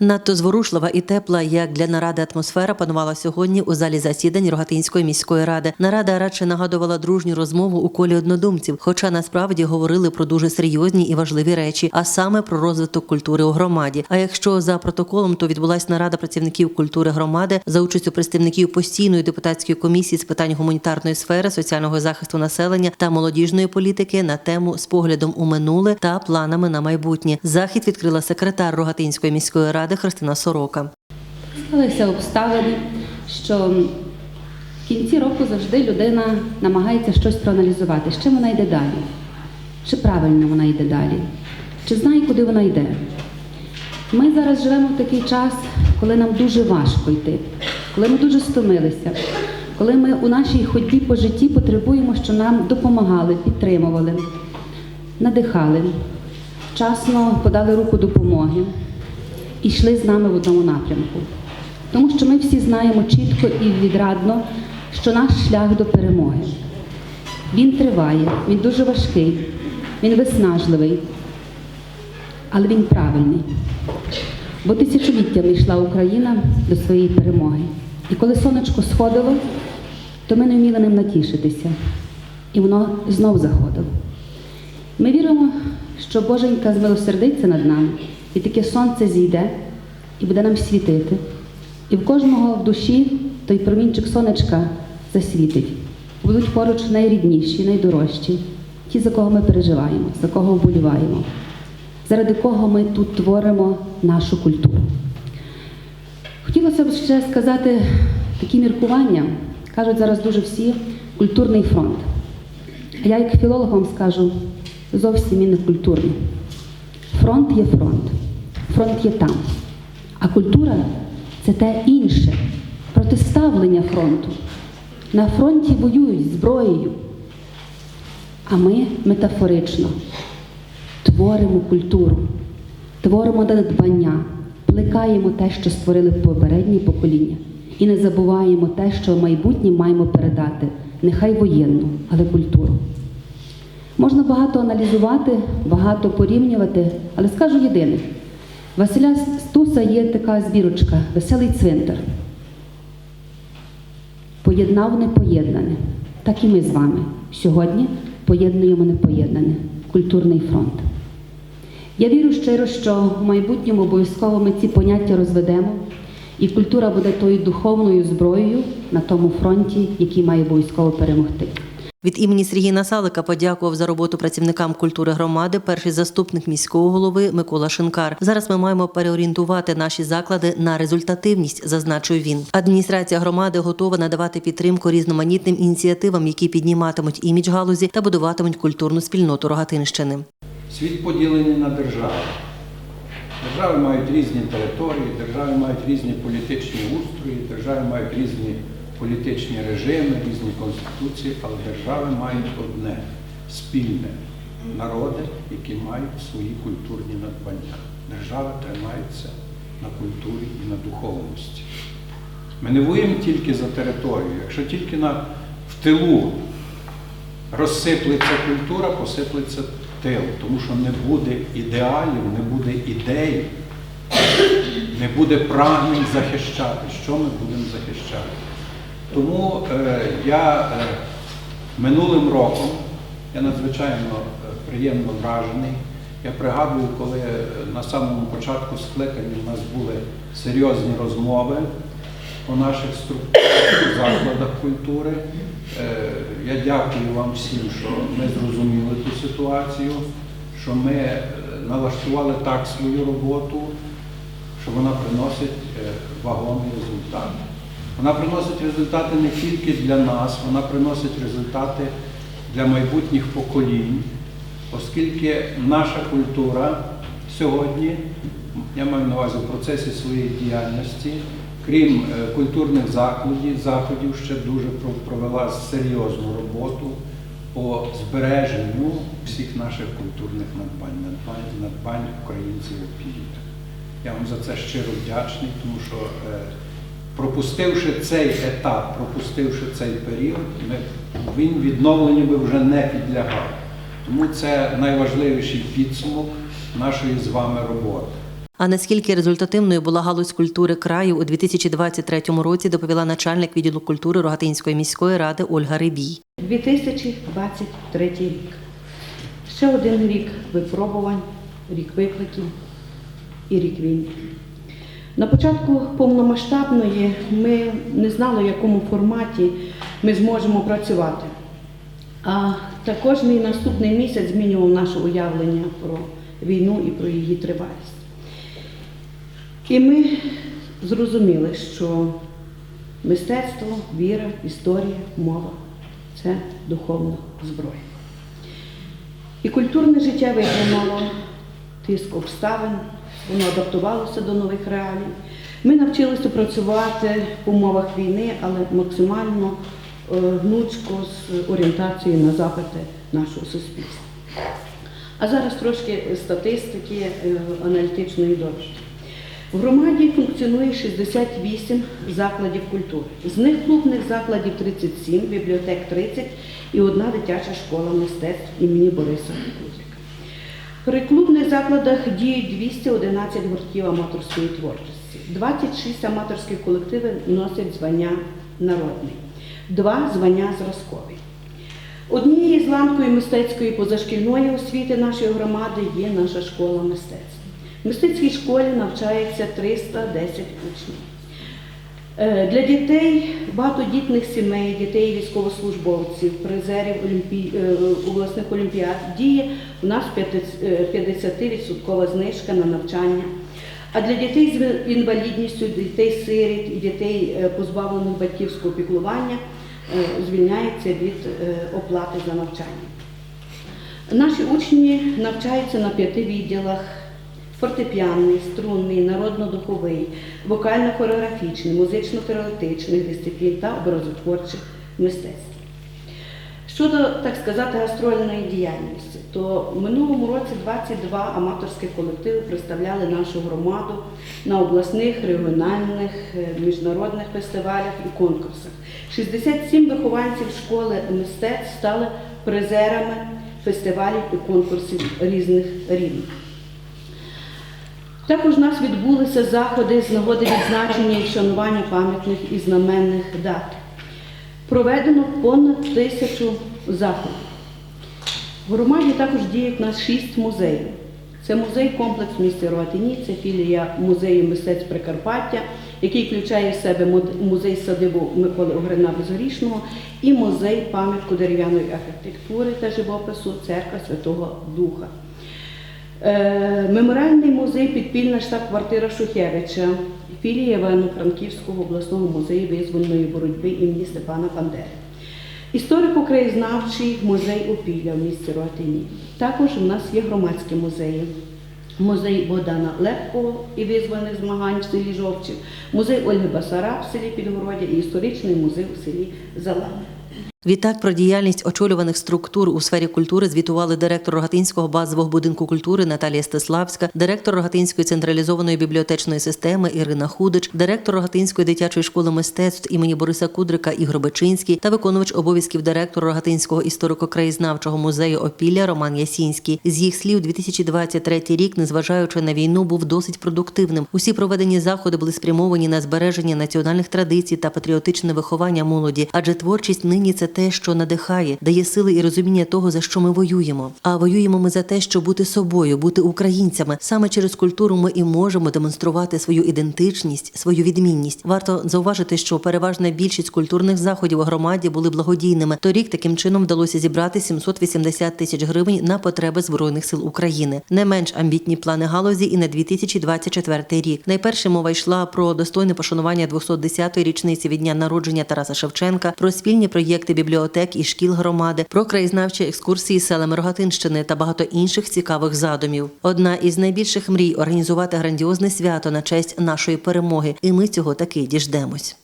Надто зворушлива і тепла, як для наради атмосфера, панувала сьогодні у залі засідань Рогатинської міської ради. Нарада радше нагадувала дружню розмову у колі однодумців, хоча насправді говорили про дуже серйозні і важливі речі, а саме про розвиток культури у громаді. А якщо за протоколом, то відбулася нарада працівників культури громади за участю представників постійної депутатської комісії з питань гуманітарної сфери, соціального захисту населення та молодіжної політики на тему з поглядом у минуле та планами на майбутнє. Захід відкрила секретар Рогатинської міської ради Христина Сорока. Склалися обставини, що в кінці року завжди людина намагається щось проаналізувати, з чим вона йде далі, чи правильно вона йде далі, чи знає, куди вона йде. Ми зараз живемо в такий час, коли нам дуже важко йти, коли ми дуже стомилися, коли ми у нашій ходьбі по житті потребуємо, що нам допомагали, підтримували, надихали, вчасно подали руку допомоги і йшли з нами в одному напрямку. Тому що ми всі знаємо чітко і відрадно, що наш шлях до перемоги. Він триває, він дуже важкий, він виснажливий, але він правильний. Бо тисячоліттями йшла Україна до своєї перемоги. І коли сонечко сходило, то ми не вміли ним натішитися. І воно знов заходило. Ми віримо, що Боженька змилосердиться над нами, і таке сонце зійде і буде нам світити. І в кожного в душі той промінчик сонечка засвітить. Будуть поруч найрідніші, найдорожчі, ті, за кого ми переживаємо, за кого вболіваємо, заради кого ми тут творимо нашу культуру. Хотілося б ще сказати такі міркування. Кажуть зараз дуже всі культурний фронт. А я, як філолог, вам скажу, зовсім і не культурний. Фронт є фронт, фронт є там. А культура це те інше, протиставлення фронту. На фронті воюють зброєю, а ми метафорично творимо культуру, творимо надбання, плекаємо те, що створили попередні покоління, і не забуваємо те, що в майбутнє маємо передати, нехай воєнну, але культуру. Можна багато аналізувати, багато порівнювати, але скажу єдине: Василя Стуса є така збірочка Веселий цвинтар. Поєднав непоєднане. Так і ми з вами сьогодні поєднуємо непоєднане культурний фронт. Я вірю щиро, що в майбутньому обов'язково ми ці поняття розведемо, і культура буде тою духовною зброєю на тому фронті, який має обов'язково перемогти. Від імені Сергія Насалика подякував за роботу працівникам культури громади перший заступник міського голови Микола Шинкар. Зараз ми маємо переорієнтувати наші заклади на результативність, зазначив він. Адміністрація громади готова надавати підтримку різноманітним ініціативам, які підніматимуть імідж галузі та будуватимуть культурну спільноту Рогатинщини. Світ поділений на держави. Держави мають різні території, держави мають різні політичні устрої, держави мають різні політичні режими, різні конституції, але держави мають одне спільне народи, які мають свої культурні надбання. Держави тримаються на культурі і на духовності. Ми не воюємо тільки за територію. Якщо тільки на, в тилу розсиплеться культура, посиплеться тил, тому що не буде ідеалів, не буде ідей, не буде прагнень захищати. Що ми будемо захищати? Тому е, я е, минулим роком, я надзвичайно е, приємно вражений. Я пригадую, коли е, на самому початку скликання у нас були серйозні розмови по наших структурах, закладах культури. Е, Я дякую вам всім, що ми зрозуміли ту ситуацію, що ми налаштували так свою роботу, що вона приносить е, вагомий результат. Вона приносить результати не тільки для нас, вона приносить результати для майбутніх поколінь, оскільки наша культура сьогодні, я маю на увазі в процесі своєї діяльності, крім е, культурних закладів, заходів, ще дуже провела серйозну роботу по збереженню всіх наших культурних надбань, надбань, надбань українців опілля. Я вам за це щиро вдячний, тому що е, пропустивши цей етап, пропустивши цей період, ми, він відновленню би вже не підлягав. Тому це найважливіший підсумок нашої з вами роботи. А наскільки результативною була галузь культури краю у 2023 році, доповіла начальник відділу культури Рогатинської міської ради Ольга Рибій. 2023 рік. Ще один рік випробувань, рік викликів і рік війни. На початку повномасштабної ми не знали, в якому форматі ми зможемо працювати. А та кожний наступний місяць змінював наше уявлення про війну і про її тривалість. І ми зрозуміли, що мистецтво, віра, історія, мова це духовна зброя. І культурне життя витримало тиск обставин, воно адаптувалося до нових реалій. Ми навчилися працювати в умовах війни, але максимально е, гнучко з орієнтацією на запити нашого суспільства. А зараз трошки статистики е, аналітичної довідки. В громаді функціонує 68 закладів культури. З них клубних закладів 37, бібліотек 30 і одна дитяча школа мистецтв імені Бориса Кузика. При клубних закладах діють 211 гуртків аматорської творчості. 26 аматорських колективів носять звання народний, два звання зразковий. Однією з ланкою мистецької позашкільної освіти нашої громади є наша школа мистецтв. В мистецькій школі навчається 310 учнів. Е, Для дітей, багатодітних сімей, дітей військовослужбовців, призерів олімпі... е, обласних олімпіад діє у нас 50% знижка на навчання. А для дітей з інвалідністю, дітей сиріт і дітей е, позбавлених батьківського піклування е, звільняється від е, оплати за навчання. Наші учні навчаються на п'яти відділах: фортепіанний, струнний, народно-духовий, вокально-хореографічний, музично-теоретичних дисциплін та образотворчих мистецтв. Щодо, так сказати, гастрольної діяльності, то в минулому році 22 аматорських колективи представляли нашу громаду на обласних, регіональних, е, міжнародних фестивалях і конкурсах. 67 вихованців школи мистецтв стали призерами фестивалів і конкурсів різних рівнів. Також у нас відбулися заходи з нагоди відзначення і вшанування пам'ятних і знаменних дат. Проведено понад тисячу заходів. В громаді також діють нас шість музеїв. Це музей-комплекс в місті Рогатині, це філія музею мистецтв Прикарпаття, який включає в себе музей садибу Миколи Огрина Безгорішного і музей пам'ятку дерев'яної архітектури та живопису Церква Святого Духа. Е, Меморіальний музей підпільна штаб-квартира Шухевича, філія Івано-Франківського обласного музею визвольної боротьби імені Степана Бандери. Історико-краєзнавчий музей Опілля в місті Ротині. Також у нас є громадські музеї. Музей Богдана Лепкого і визвольних змагань в селі Жовчів, музей Ольги Басараб в селі Підгородя і історичний музей у селі Залани. Відтак про діяльність очолюваних структур у сфері культури звітували директор Рогатинського базового будинку культури Наталія Стеславська, директор Рогатинської централізованої бібліотечної системи Ірина Худич, директор Рогатинської дитячої школи мистецтв імені Бориса Кудрика Ігор Бечинський та виконувач обов'язків директора Рогатинського історико-краєзнавчого музею Опілля Роман Ясінський. З їх слів, 2023 рік, незважаючи на війну, був досить продуктивним. Усі проведені заходи були спрямовані на збереження національних традицій та патріотичне виховання молоді, адже творчість нині це те, що надихає, дає сили і розуміння того, за що ми воюємо. А воюємо ми за те, щоб бути собою, бути українцями. Саме через культуру ми і можемо демонструвати свою ідентичність, свою відмінність. Варто зауважити, що переважна більшість культурних заходів у громаді були благодійними. Торік таким чином вдалося зібрати 780 тисяч гривень на потреби збройних сил України. Не менш амбітні плани галузі і на 2024 рік. Найперше мова йшла про достойне пошанування 210-ї річниці від дня народження Тараса Шевченка, про спільні проєкти бібліотек і шкіл громади, про краєзнавчі екскурсії селами Рогатинщини та багато інших цікавих задумів. Одна із найбільших мрій організувати грандіозне свято на честь нашої перемоги, і ми цього таки діждемось.